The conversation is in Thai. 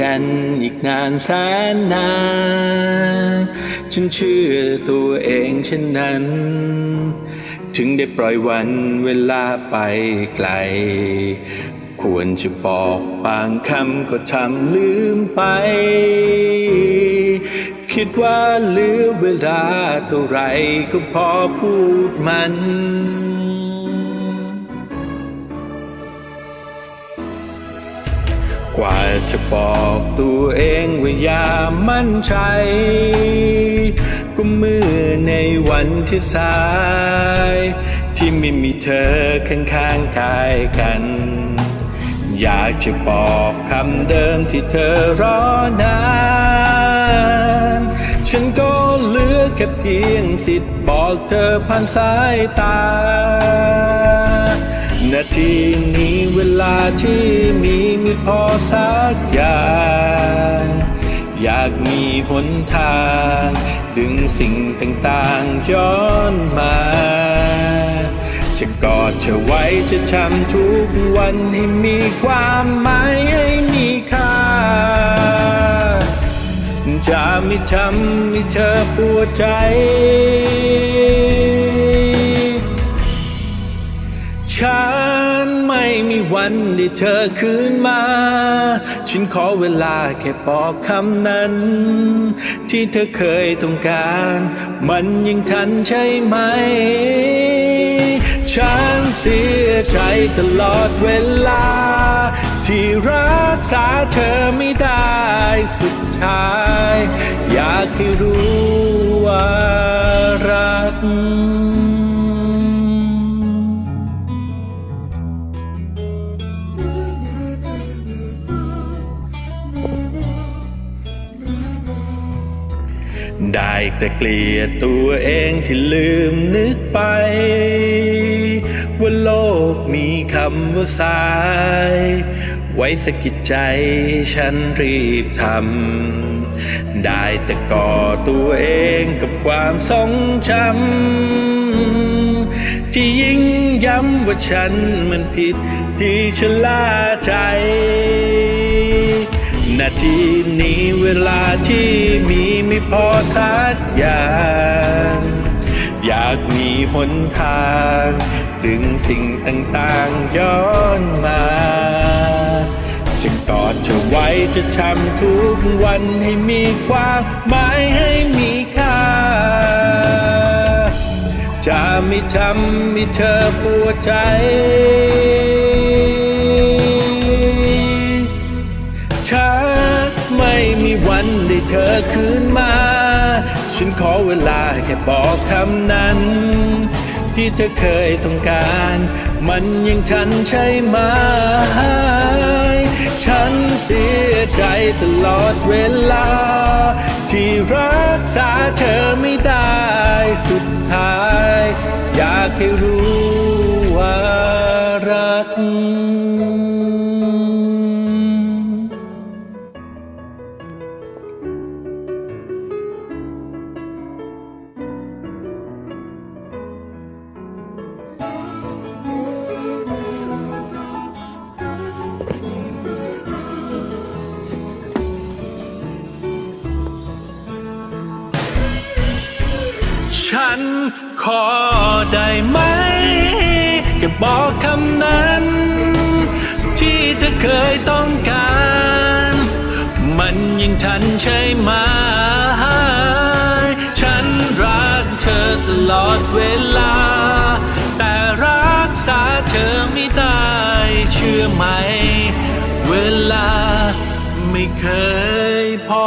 กันอีกนานแสนนาน ฉันเชื่อตัวเองเช่นนั้น ถึงได้ปล่อยวันเวลาไปไกล ควรจะบอกบางคำก็ทำลืมไป คิดว่าเหลือเวลาเท่าไรก็พอพูดมัน ว่าจะบอกตัวเองว่าอย่ามั่นใจ ก็เมื่อในวันที่สาย ที่ไม่มีเธอข้างๆกายกัน อยากจะบอกคำเดิมที่เธอรอนาน ฉันก็เหลือแค่เพียงสิทธิ์บอกเธอผ่านสายตา นาทีนี้เวลาที่มีมีพอสักอย่างอยากมีหนทาง ดึงสิ่งต่างๆย้อนมา จะกอดเธอไว้จะทำทุกวันให้มีความหมายให้มีค่า จะไม่ทำให้เธอปวดใจฉัน ไม่มีวันได้เธอคืนมา ฉันขอเวลาแค่บอกคำนั้น ที่เธอเคยต้องการ มันยังทันใช่ไหม ฉันเสียใจตลอดเวลา ที่รักษาเธอไม่ได้สุดท้าย อยากให้รู้ว่ารัก ได้แต่เกลียดตัวเองที่ลืมนึกไป ว่าโลกมีคำว่าสาย ไว้สะกิดใจฉันรีบทำได้แต่ก่อตัวเองกับความทรงจำที่ยิ่งย้ำว่าฉันมันผิดที่ชะล่าใจ นาทีนี้เวลาที่มีไม่พอสักอย่าง อยากมีหนทาง ดึงสิ่งต่างๆย้อนมาจึงกอดเธอไว้จะทำทุกวันให้มีความหมายให้มีค่า จะไม่ทำให้เธอปวดใจ เธอคืนมา ฉันขอเวลาแค่บอกคำนั้น ที่เธอเคยต้องการ มันยังทันใช่ไหมฉันเสียใจตลอดเวลา ที่รักษาเธอไม่ได้สุดท้าย อยากให้รู้ ฉันขอได้ไหมแค่บอกคำนั้น ที่เธอเคยต้องการ มันยังทันใช่ไหม ฉันรักเธอตลอดเวลา แต่รักษาเธอไม่ได้เชื่อไหม เวลาไม่เคยพอ